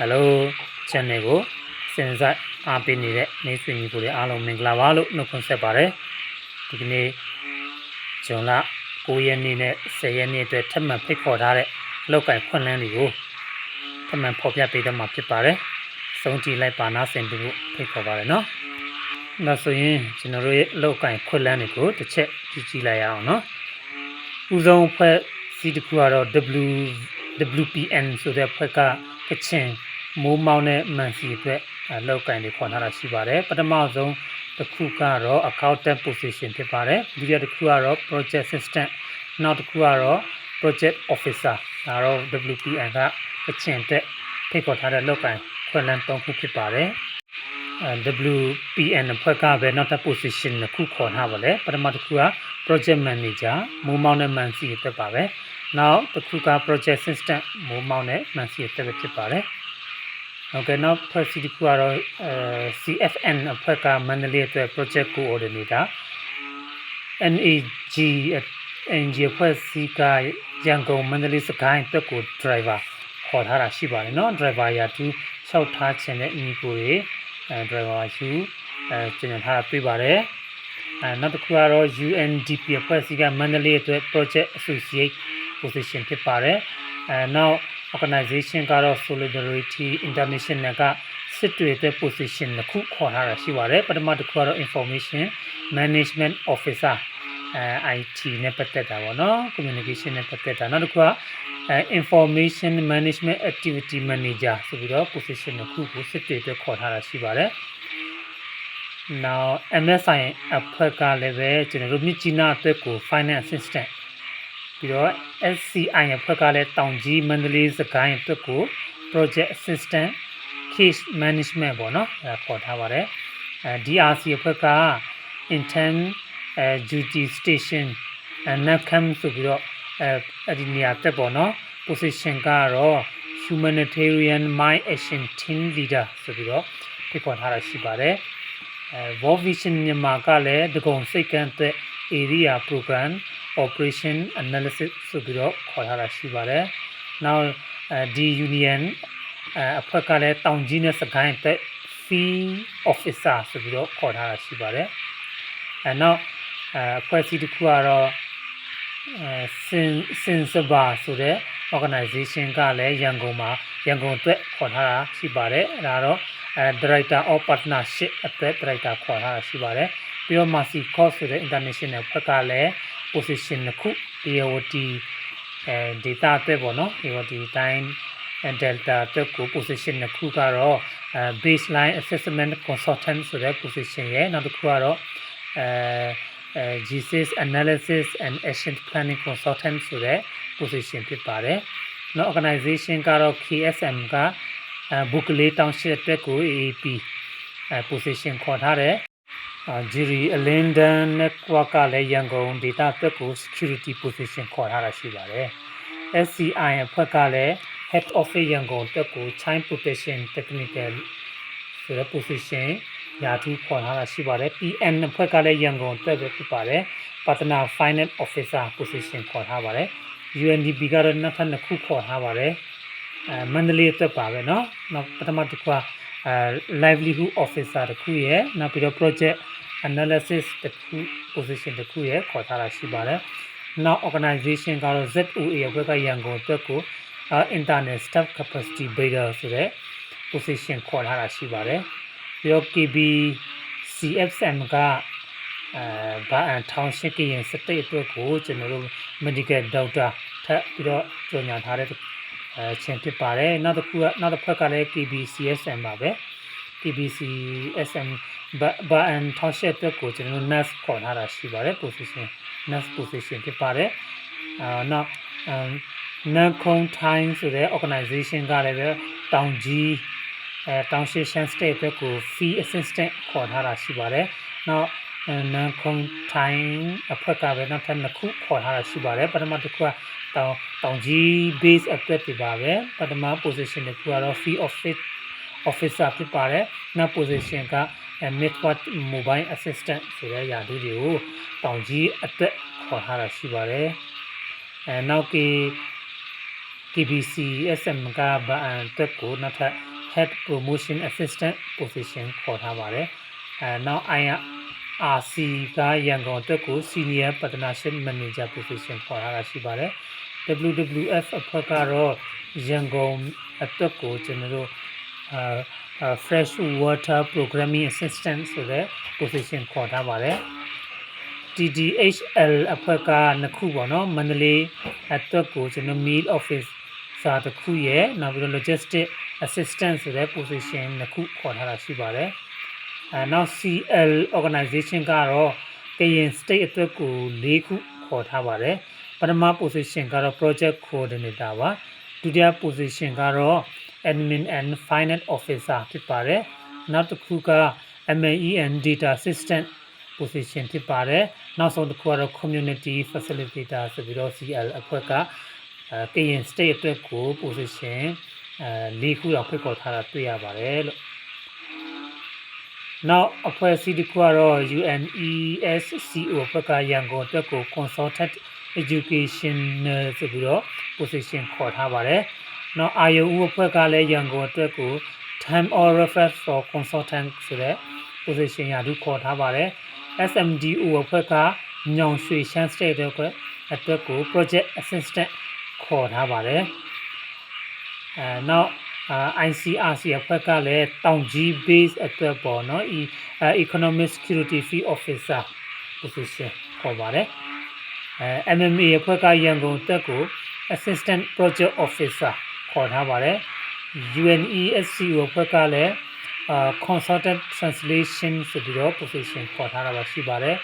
Hello channel ကိုစဉ်းစားအားပေးနေတဲ့နေဆွေညီကိုတွေအားလုံးမင်္ဂလာပါလို့နှုတ်ခွန်းဆက်ပါတယ်ဒီကနေ့ဇွန်လ9ရက်နေ့နဲ့10ရက်နေ့အတွက်ထပ်မံဖိတ်ခေါ်ထားတဲ့လောက်ကင်ခွင့်လန်းတွေကိုထပ်မံဖော်ပြပေးတော့မှာဖြစ်ပါတယ်စုံကြည့်လိုက်ပါနာဆင်ပြီးဖို့ဖိတ်ခေါ်ပါတယ်နော်ဒါဆိုရင်ကျွန်တော်တို့ရဲ့လောက်ကင်ခွင့်လန်းတွေကိုတစ်ချက်ကြည့်ကြည့်လိုက်ရအောင်နော်ဦးဆုံးဖွဲ့စီတစ်ခုကတော့ W WPN ဆိုတဲ့ဖွဲ့ကကချင် မိုးမောင်းတဲ့မန်စီအတွက်အလောက်ကင်တွေခေါ်ထားတာရှိပါတယ်ပထမဆုံးတစ်ခုကတော့ accountant position ဖြစ်ပါတယ်ဒုတိယတစ်ခုကတော့ project assistant နောက်တစ်ခုကတော့ project officer ဒါတော့ WPN ကကချင်အတွက်ဖိတ်ခေါ်ထားတဲ့လောက်ကင်ခွင့်လန်း၃ခုဖြစ်ပါတယ်အဲ WPN အဖွဲ့ကပဲနောက်ထပ် position တစ်ခုခေါ်ထားပါလေပထမတစ်ခုက project manager မိုးမောင်းတဲ့မန်စီအတွက်ပါပဲနောက်တစ်ခုက project assistant မိုးမောင်းတဲ့မန်စီအတွက်ပဲဖြစ်ပါတယ် ဟုတ်ကဲ့နောက်ဖွဲ့စည်းတစ်ခုကတော့အဲ CFN အဖွဲ့ကမန္တလေးအတွက် project coordinator NAG NG အဖွဲ့စည်းကရန်ကုန်မန္တလေးစကိုင်းအတွက်ကို driver ခေါ်ထားတာရှိပါတယ်เนาะ driver ရာသူလျှောက်ထားခြင်းတဲ့ညီကိုတွေအဲ driver ယူအဲကျင်ထားတာတွေ့ပါတယ်အဲနောက်တစ်ခုကတော့ UNDP အဖွဲ့အစည်းကမန္တလေးအတွက် project associate position ဖြစ်ပါတယ်အဲနောက် organization ကတော့ solidarity international ကစစ်တွေအတွက် position တစ်ခုခေါ်ထားတာရှိပါတယ်ပထမတစ်ခုကတော့ information management officer အဲ IT နဲ့ပတ်သက်တာပေါ့နော် communication နဲ့ပတ်သက်တာနောက်တစ်ခုကအဲ information management activity manager ဆိုပြီးတော့ position တစ်ခုကိုစစ်တွေအတွက်ခေါ်ထားတာရှိပါတယ် now MSI အဖွဲ့ကလည်းပဲကျွန်တော်တို့မြစ်ကြီးနားအတွက်ကို finance assistant ပြီးတော့ SCI အဖွဲ့ကလည်းတောင်ကြီးမန္တလေးစကိုင်းအတွက်ကို project assistant case management ပေါ့နော်အဲခေါ်ထားပါတယ်အဲ DRC အဖွဲ့က intern အဲ duty station အဲ NACAM ဆိုပြီးတော့အဲအဲ့ဒီနေရာတက်ပေါ့နော် position ကတော့ humanitarian mind action team leader ဆိုပြီးတော့ဖိတ်ခေါ်ထားတာရှိပါတယ်အဲ World Vision မြန်မာကလည်းဒဂုံစိတ်ကန်းအတွက် area program operation analysis ဆိုပြီးတော့ခေါ်ထားတာရှိပါတယ်။ Now အဲဒီ union အဲအဖွဲ့ကလည်းတောင်ကြီးနဲ့စကိုင်းအတွက် fee officer ဆိုပြီးတော့ခေါ်ထားတာရှိပါတယ်။အဲနောက်အဲအဖွဲ့အစည်းတစ်ခုကတော့အဲစင်စင်စဘာဆိုတဲ့ organization ကလည်းရန်ကုန်မှာရန်ကုန်အတွက်ခေါ်ထားတာရှိပါတယ်။အဲဒါတော့အဲ director of partnership အတွက် director ခေါ်ထားတာရှိပါတယ်။ပြီးတော့ Mercy Cost ဆိုတဲ့ international ဘက်ကလည်း position တစ်ခု AOT အဲ data အတွက်ပေါ့နော် AOT တိုင်း delta အတွက်ကို position တစ်ခုကတော့အဲ baseline assessment consultant ဆိုတဲ့ position ရဲ့နောက်တစ်ခုကတော့အဲအဲ GSIS analysis and action planning consultant ဆိုတဲ့ position ဖြစ်ပါတယ်။နောက် organization ကတော့ KSM ကအဲ book လေးတောင်းရှစ်အတွက်ကို AAP အဲ position ခေါ်ထားတယ်။ အာ Jiri Alindan Network ကလည်းရန်ကုန် data အတွက်ကို security position ခေါ်ထားတာရှိပါတယ်။ SCI အဖွဲ့ကလည်း head office ရန်ကုန်အတွက်ကို child protection technical ဆိုတဲ့ position ရာထူးခေါ်ထားတာရှိပါတယ် PN အဖွဲ့ကလည်းရန်ကုန်အတွက်ပဲဖြစ်ပါတယ် partner finance officer position ခေါ်ထားပါတယ် UNDP ကတော့နောက်ထပ်နှစ်ခုခေါ်ထားပါတယ်အဲမန္တလေးအတွက်ပါပဲเนาะနောက်ပထမတစ်ခုက အဲ livelihood officer တစ်ခုရယ်နောက်ပြီးတော့ project analysis တစ်ခု position တစ်ခုရယ်ခေါ်ထားတာရှိပါတယ်နောက် organization ကတော့ ZOA အဖွဲ့ကရန်ကုန်အတွက်ကို internet staff capacity builder ဆိုတဲ့ position ခေါ်ထားတာရှိပါတယ်ပြီးတော့ KB CFM ကအဲဘာအန်ထောင်ရှိကရင်စတိတ်အတွက်ကိုကျွန်တော်တို့ medical doctor ထပ်ပြီးတော့ကြော်ညာထားတဲ့ အဲချင်းဖြစ်ပါတယ်နောက်တစ်ခုကနောက်တစ်ဖက်ကလည်း KBCSM ပါပဲ KBCSM ဘာအန်ထောင်ရှိအတွက်ကိုကျွန်တော်တို့ nurse ခေါ်ထားတာရှိပါတယ် position nurse position ဖြစ်ပါတယ်အာနောက်နန်ခုံထိုင်းဆိုတဲ့ organization ကလည်းပဲတောင်ကြီးအဲတောင်ရှိရှန်စတေအတွက်ကို fee assistant ခေါ်ထားတာရှိပါတယ်။နောက်နန်ခုံထိုင်းအဖွဲ့ကပဲနောက်ထပ်နှစ်ခုခေါ်ထားတာရှိပါတယ်။ပထမတစ်ခုက တောင်တောင်ကြီး base အတွက်ပြပါပဲ။ပထမ position တစ်ခုကတော့ fee office officer ဖြစ်ပါတယ်။နောက် position က network mobile assistant ဆိုတဲ့ယာတူတွေကိုတောင်ကြီးအတွက်ခေါ်ထားတာရှိပါတယ်။အဲနောက်က KBC SM ကဘာအန်တက်ကိုနောက်ထပ် Head Promotion Assistant Position ခေါ်ထားပါတယ်အဲနောက် IRC ကရန်ကုန်တက်ကို Senior Partnership Manager Position ခေါ်ထားတာရှိပါတယ် WWF အဖွဲ့ကတော့ရန်ကုန်အတွက်ကိုကျွန်တော်တို့အာ fresh water programming assistant ဆိုတဲ့ position ခေါ်ထားပါတယ် TDHL အဖွဲ့ကနှစ်ခုပေါ့နော်မန္တလေးအတွက်ကိုကျွန်တော် meal office စာတစ်ခုရယ်နောက်ပြီးတော့ logistic assistant ဆိုတဲ့ position နှစ်ခုခေါ်ထားတာရှိပါတယ်အဲနောက် CL organization ကတော့ကရင် state အတွက်ကို၄ခုခေါ်ထားပါတယ် ပထမ position ကတော့ project coordinator ပါဒုတိယ position ကတော့ admin and finance officer ဖြစ်ပါတယ်နောက်တစ်ခုက MEN data assistant position ဖြစ်ပါတယ်နောက်ဆုံးတစ်ခုကတော့ community facilitator ဆိုပြီးတော့ CL အဖွဲ့ကအဲကရင် state အတွက်ကို position အဲ၄ခုတော့ဖိတ်ခေါ်ထားတာတွေ့ရပါတယ်လို့နောက်အဖွဲ့အစည်းတစ်ခုကတော့ UNESCO ဘက်ကရန်ကုန်အတွက်ကို consultant education ဆိုပြီးတော့ position ခေါ်ထားပါတယ်နောက်အာယုံဦးအဖွဲ့ကလည်းရန်ကုန်အတွက်ကို time or reference for consultant ဆိုတဲ့ position ရာထူးခေါ်ထားပါတယ် SMDO အဖွဲ့ကညောင်ရွှေရှမ်း state အတွက်အတွက်ကို project assistant ခေါ်ထားပါတယ်အဲနောက်အာ ICRC အဖွဲ့ကလည်းတောင်ကြီး base အတွက်ပေါ့နော် e economic security field officer position ခေါ်ပါတယ် အဲ MMA အဖွဲ့ကရန်ကုန်တက်ကို assistant project officer ခေါ်ထားပါတယ် UNESCO အဖွဲ့ကလည်းအာ consultant translation ဆိုပြီးတော့ position ခေါ်ထားတာပါရှိပါတယ်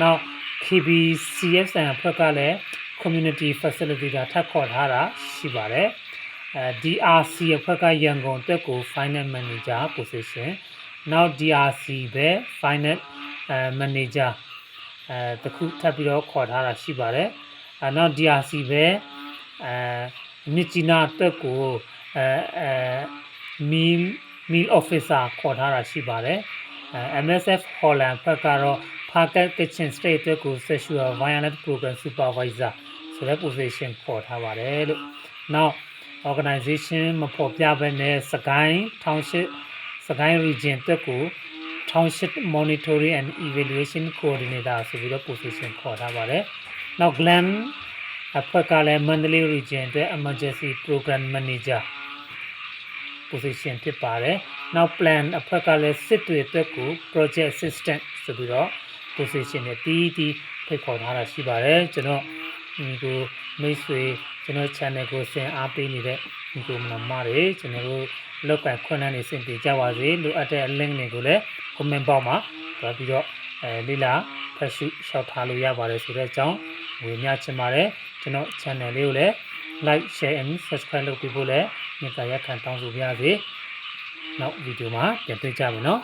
နောက် KBCSN အဖွဲ့ကလည်း community facilitator ထပ်ခေါ်ထားတာရှိပါတယ်အဲ DRC အဖွဲ့ကရန်ကုန်တက်ကို finance manager position နောက် DRC ပဲ finance အဲ manager အဲတခုထပ်ပြီးတော့ခေါ်ထားတာရှိပါတယ်အဲနောက် DRC ပဲအဲမြစ်ကြီးနားတက်ကိုအဲအဲ meal meal officer ခေါ်ထားတာရှိပါတယ်အဲ MSF Holland ဘက်ကတော့ Parket Kitchen State အတွက်ကို Sexual Violence Program Supervisor ဆိုတဲ့ position ခေါ်ထားပါတယ်လို့နောက် organization မဖော်ပြဘဲနဲ့စကိုင်း township စကိုင်း region အတွက်ကို township monitoring and evaluation coordinator ဆိုပြီးတော့ position ခေါ်ထားပါတယ်နောက် glam အဖွဲ့ကလည်း Mandalay region အတွက် emergency program manager position ဖြစ်ပါတယ်နောက် plan အဖွဲ့ကလည်းစစ်တွေအတွက်ကို project assistant ဆိုပြီးတော့ position နဲ့တီးတီးဖိတ်ခေါ်ထားတာရှိပါတယ်ကျွန်တော်ဒီကိုမိတ်ဆွေကျွန်တော် channel ကိုဆင်အားပေးနေတဲ့ ဒီကိုမမတွေကျွန်တော်တို့လောက်ကခွန်းနှန်းနေစင်ပြကြပါစေလိုအပ်တဲ့ link တွေကိုလည်း comment box မှာတွားပြီးတော့အဲလိလာဖတ်ရှုရှောက်ထားလို့ရပါတယ်ဆိုတဲ့အကြောင်းဝေမျှချင်ပါတယ်ကျွန်တော် channel လေးကိုလည်း like share and subscribe လုပ်ပြီးဖို့လည်းမြတ်တာရက်ခံတောင်းဆိုပါရစေနောက်ဗီဒီယိုမှာပြန်တွေ့ကြမယ်နော်